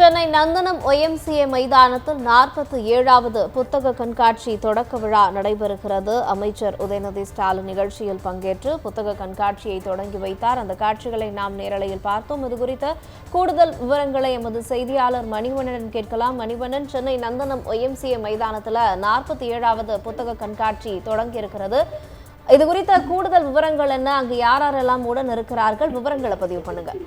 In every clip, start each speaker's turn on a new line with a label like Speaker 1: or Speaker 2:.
Speaker 1: சென்னை நந்தனம் YMCA மைதானத்தில் நாற்பத்தி ஏழாவது புத்தக கண்காட்சி தொடக்க விழா நடைபெறுகிறது. அமைச்சர் உதயநிதி ஸ்டாலின் நிகழ்ச்சியில் பங்கேற்று புத்தக கண்காட்சியை தொடங்கி வைத்தார். அந்த காட்சிகளை நாம் நேரலையில் பார்த்தோம். இது குறித்த கூடுதல் விவரங்களை எமது செய்தியாளர் மணிவண்ணன் கேட்கலாம். மணிவண்ணன் சென்னை நந்தனம் ஒய்எம்சிஏ மைதானத்தில் நாற்பத்தி ஏழாவது புத்தக கண்காட்சி தொடங்கி இருக்கிறது இது குறித்த கூடுதல் விவரங்கள் என்ன? அங்கு யார் யாரெல்லாம் உடன் இருக்கிறார்கள்? விவரங்களை பதிவு பண்ணுங்கள்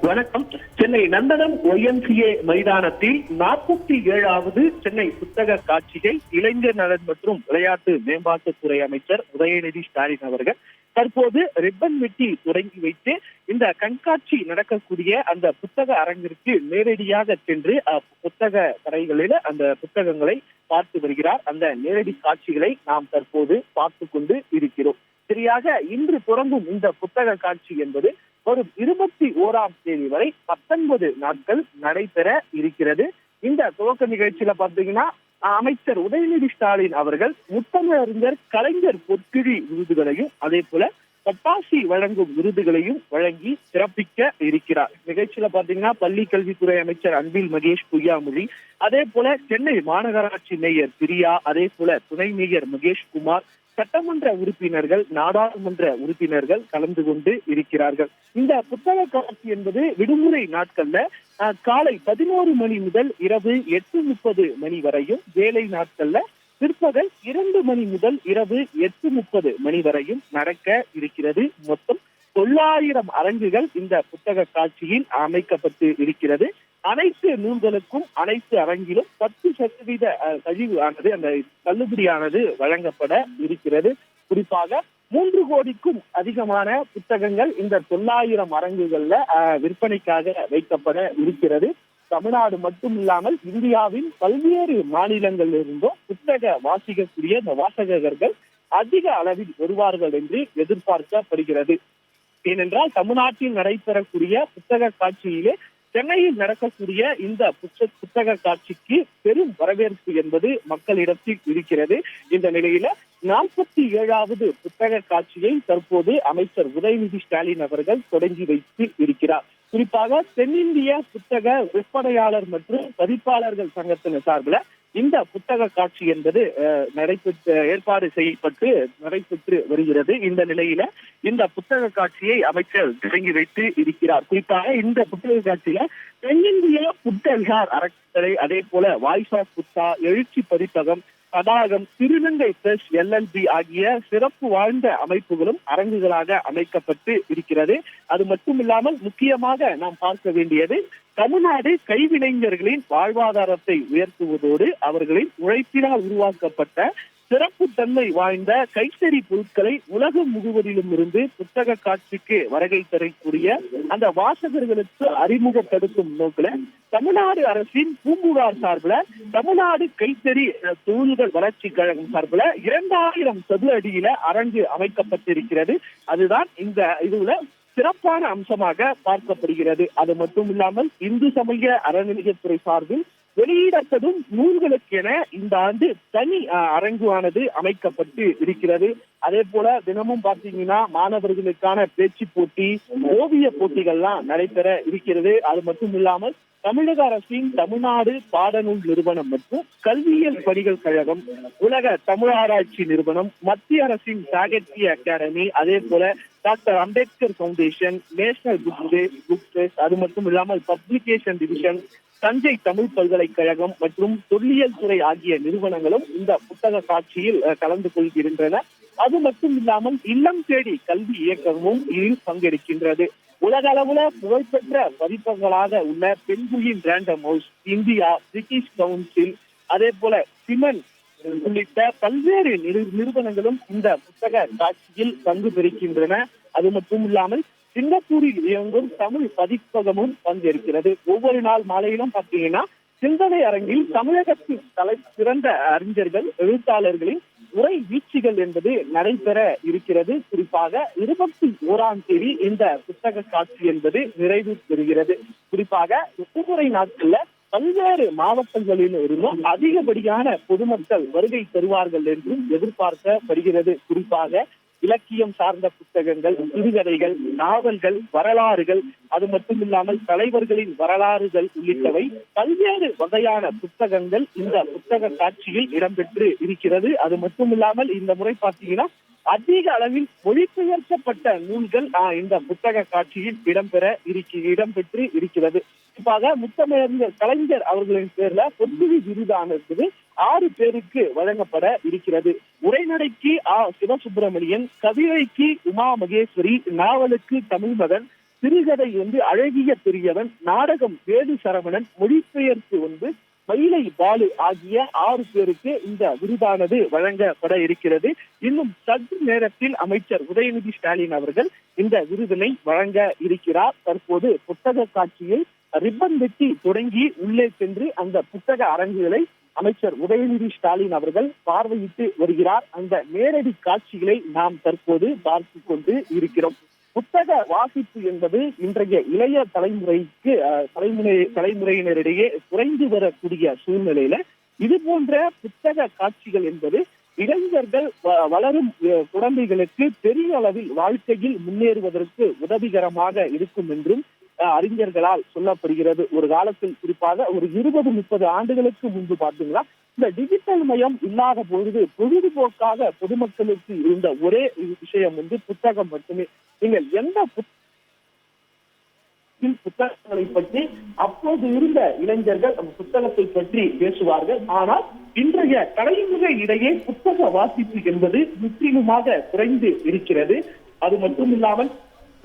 Speaker 2: வணக்கம். சென்னை நந்தனம் ஒய்எம்சிஏ மைதானத்தில் நாற்பத்தி ஏழாவது சென்னை புத்தக காட்சியை இளைஞர் நலன் மற்றும் விளையாட்டு மேம்பாட்டுத்துறை அமைச்சர் உதயநிதி ஸ்டாலின் அவர்கள் தற்போது ரிப்பன் வெட்டி தொடங்கி வைத்து இந்த கண்காட்சி நடக்கக்கூடிய அந்த புத்தக அரங்கிற்கு நேரடியாக சென்று அஹ், புத்தக கடைகளில் அந்த புத்தகங்களை பார்த்து வருகிறார். அந்த நேரடி காட்சிகளை நாம் தற்போது பார்த்து கொண்டு இருக்கிறோம். சரியாக இன்று தொடங்கும் இந்த புத்தக காட்சி என்பது வரும் இருபத்தி ஓராம் தேதி வரை பத்தொன்பது நாட்கள் நடைபெற இருக்கிறது. இந்த துவக்க நிகழ்ச்சியில பாத்தீங்கன்னா அமைச்சர் உதயநிதி ஸ்டாலின் அவர்கள் முத்தமிழறிஞர் கலைஞர் பொற்கிழி விருதுகளையும் அதே போல பட்டாசி வழங்கும் விருதுகளையும் வழங்கி சிறப்பிக்க இருக்கிறார். நிகழ்ச்சியில பாத்தீங்கன்னா பள்ளி கல்வித்துறை அமைச்சர் அன்பில் மகேஷ் பொய்யாமொழி அதே போல சென்னை மாநகராட்சி மேயர் பிரியா அதே போல துணை மேயர் மகேஷ் குமார் சட்டமன்ற உறுப்பினர்கள் நாடாளுமன்ற உறுப்பினர்கள் கலந்து கொண்டு இருக்கிறார்கள். இந்த புத்தக காட்சி என்பது விடுமுறை நாட்கள்ல காலை பதினோரு மணி முதல் இரவு எட்டு முப்பது மணி வரையும் வேலை நாட்கள்ல பிற்பகல் இரண்டு மணி முதல் இரவு எட்டு முப்பது மணி வரையும் நடக்க இருக்கிறது. மொத்தம் தொள்ளாயிரம் அரங்குகள் இந்த புத்தக காட்சியில் அமைக்கப்பட்டு இருக்கிறது. அனைத்து நூல்களுக்கும் அனைத்து அரங்கிலும் பத்து சதவீத கழிவு ஆனது அந்த தள்ளுபடியானது வழங்கப்பட இருக்கிறது. குறிப்பாக மூன்று கோடிக்கும் அதிகமான புத்தகங்கள் இந்த தொள்ளாயிரம் அரங்குகள்ல விற்பனைக்காக வைக்கப்பட இருக்கிறது. தமிழ்நாடு மட்டும் இல்லாமல் இந்தியாவின் பல்வேறு மாநிலங்களில் இருந்தும் புத்தக வாசிக்கக்கூடிய இந்த வாசகர்கள் அதிக அளவில் வருவார்கள் என்று எதிர்பார்க்கப்படுகிறது. ஏனென்றால் தமிழ்நாட்டில் நடைபெறக்கூடிய புத்தக காட்சியிலே சென்னையில் நடக்கக்கூடிய இந்த புத்தக காட்சிக்கு பெரும் வரவேற்பு என்பது மக்களிடத்தில் இருக்கிறது. இந்த நிலையில நாற்பத்தி ஏழாவது புத்தக காட்சியை தற்போது அமைச்சர் உதயநிதி ஸ்டாலின் அவர்கள் தொடங்கி வைத்து இருக்கிறார். குறிப்பாக தென்னிந்திய புத்தக விற்பனையாளர் மற்றும் பதிப்பாளர்கள் சங்கத்தின் சார்பில் இந்த புத்தக காட்சி என்பது அஹ், நடைபெற்று ஏற்பாடு செய்யப்பட்டு நடைபெற்று வருகிறது. இந்த நிலையில இந்த புத்தக காட்சியை அமைச்சர் தொடங்கி வைத்து இருக்கிறார். குறிப்பாக இந்த புத்தக காட்சியில தென்னிந்திய புத்தகார் அறக்கட்டளை அதே போல வாய்ஸ் ஆஃப் புத்தா எழுச்சி பதிப்பகம் தடாகம் திருநங்கை பிரஸ் எல்எல்பி ஆகிய சிறப்பு வாழ்ந்த அமைப்புகளும் அரங்குகளாக அமைக்கப்பட்டு இருக்கிறது. அது மட்டுமில்லாமல் முக்கியமாக நாம் பார்க்க வேண்டியது தமிழ்நாடு கைவினைஞர்களின் வாழ்வாதாரத்தை உயர்த்துவதோடு அவர்களின் உழைப்பினால் உருவாக்கப்பட்ட சிறப்பு தன்மை வாய்ந்த கைத்தறி பொருட்களை உலகம் முழுவதிலும் இருந்து புத்தக காட்சிக்கு வருகை தரக்கூடிய அந்த வாசகர்களுக்கு அறிமுகப்படுத்தும் நோக்கில தமிழ்நாடு அரசின் பூம்புகார் சார்பில் தமிழ்நாடு கைத்தறி அஹ், தொழில்கள் வளர்ச்சி கழகம் சார்பில் இரண்டாயிரம் சதுர அடியில அரங்கு அமைக்கப்பட்டிருக்கிறது. அதுதான் இந்த இதுல சிறப்பான அம்சமாக பார்க்கப்படுகிறது. அது மட்டும் இல்லாமல் இந்து சமய அறநிலையத்துறை சார்பில் வெளியிடப்படும் நூல்களுக்கென இந்த ஆண்டு தனி அஹ், அரங்குவானது அமைக்கப்பட்டு இருக்கிறது. அதே போல தினமும் பாத்தீங்கன்னா மாணவர்களுக்கான பேச்சு போட்டி ஓவிய போட்டிகள்லாம் நடைபெற இருக்கிறது. அது மட்டும் இல்லாமல் தமிழக அரசின் தமிழ்நாடு பாடநூல் நிறுவனம் மற்றும் கல்வியியல் பணிகள் கழகம் உலக தமிழாராய்ச்சி நிறுவனம் மத்திய அரசின் சாகித்ய அகாடமி அதே போல doctor Ambedkar foundation national book day book அது மட்டும் இல்லாமல் பப்ளிகேஷன் டிவிஷன் தஞ்சை தமிழ் பல்கலைக்கழகம் மற்றும் தொல்லியல் துறை ஆகிய நிறுவனங்களும் இந்த புத்தக காட்சியில் கலந்து கொள்கின்றன. அது மட்டும் இல்லாமல் இல்லம் தேடி கல்வி இயக்கமும் இதில் பங்கெடுக்கின்றது உலக அளவுல புகழ்பெற்ற பதிப்பகங்களாக உள்ள penguin random house India British council அதே போல சிமன் உள்ளிட்ட பல்வேறு நிறு- நிறுவனங்களும் இந்த புத்தக காட்சியில் பங்கு பெறுகின்றன. அது மட்டும் இல்லாமல் சிங்கப்பூரில் இயங்கும் தமிழ் பதிப்பகமும் வந்திருக்கிறது. ஒவ்வொரு நாள் மாலையிலும் பார்த்தீங்கன்னா சிந்தனை அரங்கில் தமிழகத்தின் தலை சிறந்த அறிஞர்கள் எழுத்தாளர்களின் உரை வீழ்ச்சிகள் என்பது நடைபெற இருக்கிறது. குறிப்பாக இருபத்தி ஓராம் தேதி இந்த புத்தக காட்சி என்பது நிறைவு பெறுகிறது. குறிப்பாக விடுமுறை நாட்கள்ல பல்வேறு மாவட்டங்களில் இருந்தும் அதிகப்படியான பொதுமக்கள் வருகை தருவார்கள் என்றும் எதிர்பார்க்கப்படுகிறது. குறிப்பாக இலக்கியம் சார்ந்த புத்தகங்கள் சிறுகதைகள் நாவல்கள் வரலாறுகள் அது மட்டும் இல்லாமல் தலைவர்களின் வரலாறுகள் உள்ளிட்டவை பல்வேறு வகையான புத்தகங்கள் இந்த புத்தக காட்சியில் இடம்பெற்று இருக்கிறது. அது மட்டும் இல்லாமல் இந்த முறை பார்த்தீங்கன்னா அதிக அளவில் மொழிபெயர்க்கப்பட்ட நூல்கள் ஆஹ், இந்த புத்தக காட்சியில் இடம்பெற இருக்கி இடம்பெற்று இருக்கிறது. குறிப்பாக முத்தமிழறிஞர் கலைஞர் அவர்களின் பேர்ல பொன்முடி விருதானது ஆறு பேருக்கு வழங்கப்பட இருக்கிறது. உரைநடைக்கு ஆ சிவசுப்பிரமணியன் கவிதைக்கு உமா மகேஸ்வரி நாவலுக்கு தமிழ்மகன் சிறுகதை வந்து அழகிய பெரியவன் நாடகம் வேது சரவணன் மொழிபெயர்ப்பு வந்து மயிலை பாலு ஆகிய ஆறு பேருக்கு இந்த விருதானது வழங்கப்பட இருக்கிறது. இன்னும் சற்று நேரத்தில் அமைச்சர் உதயநிதி ஸ்டாலின் அவர்கள் இந்த விருதினை வழங்க இருக்கிறார். தற்போது புத்தக காட்சியில் ரிப்பன் வெட்டி தொடங்கி உள்ளே சென்று அந்த புத்தக அரங்குகளை அமைச்சர் உதயநிதி ஸ்டாலின் அவர்கள் பார்வையிட்டு வருகிறார். அந்த நேரடி காட்சிகளை நாம் தற்போது பார்த்து கொண்டு இருக்கிறோம். புத்தக வாசிப்பு என்பது இன்றைய இளைய தலைமுறைக்கு தலைமுறை தலைமுறையினரிடையே குறைந்து வரக்கூடிய சூழ்நிலையில இது போன்ற புத்தக காட்சிகள் என்பது இளைஞர்கள் வ- வளரும் குழந்தைகளுக்கு பெரிய அளவில் வாழ்க்கையில் முன்னேறுவதற்கு உதவிகரமாக இருக்கும் என்றும் அறிஞர்களால் சொல்லப்படுகிறது. ஒரு காலத்தில் குறிப்பாக ஒரு இருபது முப்பது ஆண்டுகளுக்கு முன்பு பார்த்தீங்கன்னா இந்த டிஜிட்டல் மயம் இல்லாத பொழுது பொழுதுபோக்காக பொதுமக்களுக்கு இருந்த ஒரே விஷயம் வந்து புத்தகம் மட்டுமே. நீங்கள் எந்த புத்தகங்களை பற்றி அப்போது இருந்த இளைஞர்கள் அந்த புத்தகத்தை பற்றி பேசுவார்கள். ஆனால் இன்றைய தலைமுறை இடையே புத்தக வாசிப்பு என்பது முற்றிலுமாக குறைந்து இருக்கிறது. அது மட்டும் இல்லாமல்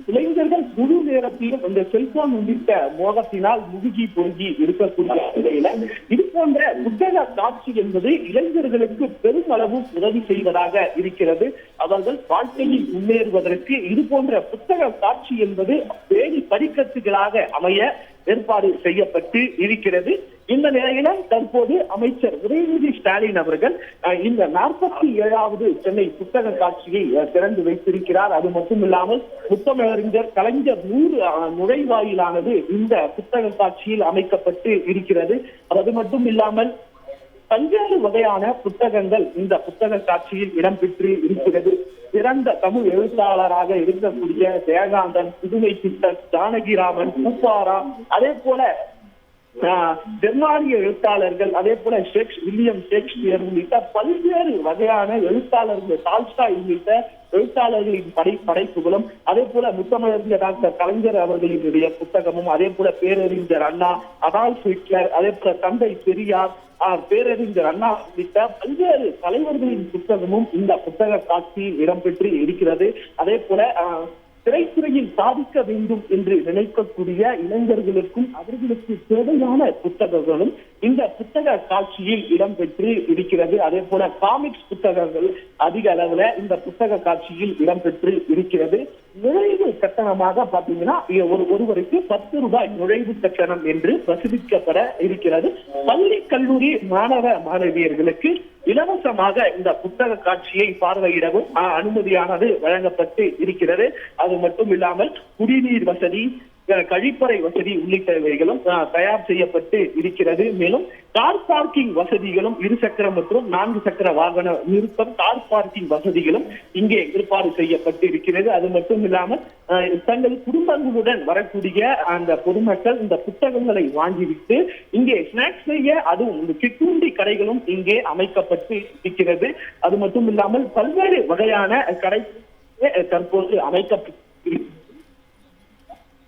Speaker 2: இளைஞர்கள் முழு நேரத்திலும் இந்த செல்போன் உள்ளிட்ட மோகத்தினால் முழுகி பொருகி இருக்கக்கூடிய நிலையில இது போன்ற புத்தக காட்சி என்பது இளைஞர்களுக்கு பெருமளவு உதவி செய்வதாக இருக்கிறது. அவர்கள் வாழ்க்கையில் முன்னேறுவதற்கு இது போன்ற புத்தக காட்சி என்பது பேணி படிக்கட்டுகளாக அமைய ஏற்பாடு செய்யப்பட்டு இருக்கிறது. இந்த நிலையில தற்போது அமைச்சர் உதயநிதி ஸ்டாலின் அவர்கள் அஹ், இந்த நாற்பத்தி ஏழாவது சென்னை புத்தக காட்சியை திறந்து வைத்திருக்கிறார். அது மட்டும் இல்லாமல் முத்தமிழறிஞர் கலைஞர் நூறு அஹ், நுழைவாயிலானது இந்த புத்தக காட்சியில் அமைக்கப்பட்டு இருக்கிறது. அது மட்டும் இல்லாமல் பல்வேறு வகையான புத்தகங்கள் இந்த புத்தக காட்சியில் இடம்பெற்று இருக்கிறது. சிறந்த தமிழ் எழுத்தாளராக இருக்கக்கூடிய ஜெயகாந்தன் புதுமை சித்தன் ஜானகிராமன் பூப்பாரா அதே போல ஆஹ், ஜெர்மானிய எழுத்தாளர்கள் அதே போல ஷேக்ஸ் வில்லியம் ஷேக்ஸ்பியர் உள்ளிட்ட பல்வேறு வகையான எழுத்தாளர்கள் டால்ஸ்டாய் உள்ளிட்ட எழுத்தாளர்களின் படை படைப்புகளும் அதே போல முத்தமிழறிஞர் டாக்டர் கலைஞர் அவர்களினுடைய புத்தகமும் அதே போல பேரறிஞர் அண்ணா அடால்ஃப் ஹிட்லர் அதே போல தந்தை பெரியார் ஆஹ், பேரறிஞர் அண்ணா உள்ளிட்ட பல்வேறு தலைவர்களின் புத்தகமும் இந்த புத்தக காட்சியில் இடம்பெற்று இருக்கிறது. அதே போல திரைத்துறையில் சாதிக்க வேண்டும் என்று நினைக்கக்கூடிய இளைஞர்களுக்கும் அவர்களுக்கு தேவையான புத்தகங்களும் இந்த புத்தக காட்சியில் இடம்பெற்று இருக்கிறது. அதே போல காமிக்ஸ் புத்தகங்கள் அதிக அளவுல இந்த புத்தக காட்சியில் இடம்பெற்று இருக்கிறது. நுழைவு கட்டணமாக பாத்தீங்கன்னா ஒரு ஒருவருக்கு பத்து ரூபாய் நுழைவு கட்டணம் என்று பிரசுரிக்கப்பட இருக்கிறது. பள்ளி கல்லூரி மாணவ மாணவியர்களுக்கு இலவசமாக இந்த புத்தக காட்சியை பார்வையிடவும் அனுமதியானது வழங்கப்பட்டு இருக்கிறது. அது மட்டும் இல்லாமல் குடிநீர் வசதி கழிப்பறை வசதி உள்ளிட்டவைகளும் தயார் செய்யப்பட்டு இருக்கிறது. மேலும் கார் பார்க்கிங் வசதிகளும் இருசக்கர மற்றும் நான்கு சக்கர வாகன நிறுத்தம் கார் பார்க்கிங் வசதிகளும் இங்கே ஏற்பாடு செய்யப்பட்டு இருக்கிறது. அது மட்டும் இல்லாமல் தங்கள் குடும்பங்களுடன் வரக்கூடிய அந்த பொதுமக்கள் இந்த புத்தகங்களை வாங்கிவிட்டு இங்கே ஸ்நாக்ஸ் செய்ய அதுவும் இந்த சிற்றுண்டி கடைகளும் இங்கே அமைக்கப்பட்டு இருக்கிறது. அது மட்டும் இல்லாமல் பல்வேறு வகையான கடை தற்போது அமைக்கப்பட்டு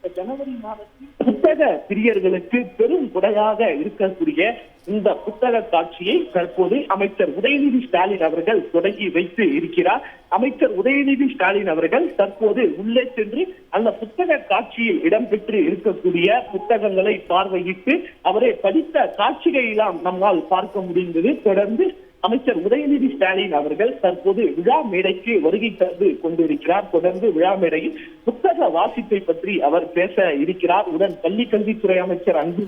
Speaker 2: ஜனவரி மாதத்தில் புத்தக பிரியர்களுக்கு பெரும் குடையாக இருக்கக்கூடிய இந்த புத்தக காட்சியை தற்போது அமைச்சர் உதயநிதி ஸ்டாலின் அவர்கள் தொடங்கி வைத்து இருக்கிறார். அமைச்சர் உதயநிதி ஸ்டாலின் அவர்கள் தற்போது உள்ளே சென்று அந்த புத்தக காட்சியில் இடம்பெற்று இருக்கக்கூடிய புத்தகங்களை பார்வையிட்டு அவரை படித்த காட்சிகளெல்லாம் நம்மால் பார்க்க முடிந்தது. தொடர்ந்து அமைச்சர் உதயநிதி ஸ்டாலின் அவர்கள் தற்போது விழா மேடைக்கு வருகை தந்து கொண்டிருக்கிறார். தொடர்ந்து விழா மேடையில் புத்தக வாசிப்பை பற்றி அவர் பேச இருக்கிறார். உடன் பள்ளி கல்வித்துறை அமைச்சர் அன்பு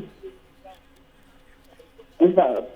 Speaker 2: இந்த-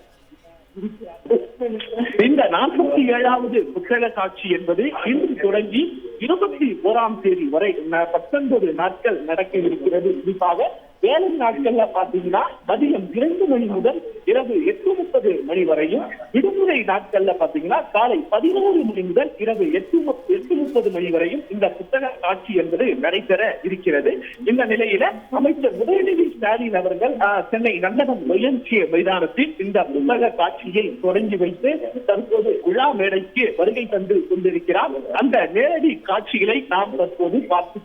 Speaker 2: நாற்பத்தி ஏழாவது புத்தக காட்சி என்பது இன்று தொடங்கி இருபத்தி ஓராம் தேதி வரை பத்தொன்பது நாட்கள் நடக்க இருக்கிறது. குறிப்பாக வேலை நாட்கள்ல பாத்தீங்கன்னா மதியம் இரண்டு மணி முதல் இரவு எட்டு முப்பது மணி வரையும் விடுமுறை நாட்கள்ல பாத்தீங்கன்னா காலை பதினோரு மணி முதல் இரவு எட்டு எட்டு முப்பது மணி வரையும் இந்த புத்தக காட்சி என்பது நடைபெற இருக்கிறது. இந்த நிலையில அமைச்சர் உதயநிதி ஸ்டாலின் அவர்கள் ஆஹ், சென்னை நந்தகம் ஒயன்சிய மைதானத்தில் இந்த புத்தக காட்சியை தொடங்கி வைத்து தற்போது விழா மேடைக்கு வருகை தந்து கொண்டிருக்கிறார். அந்த நேரடி காட்சிகளை நாம் தற்போது பார்த்து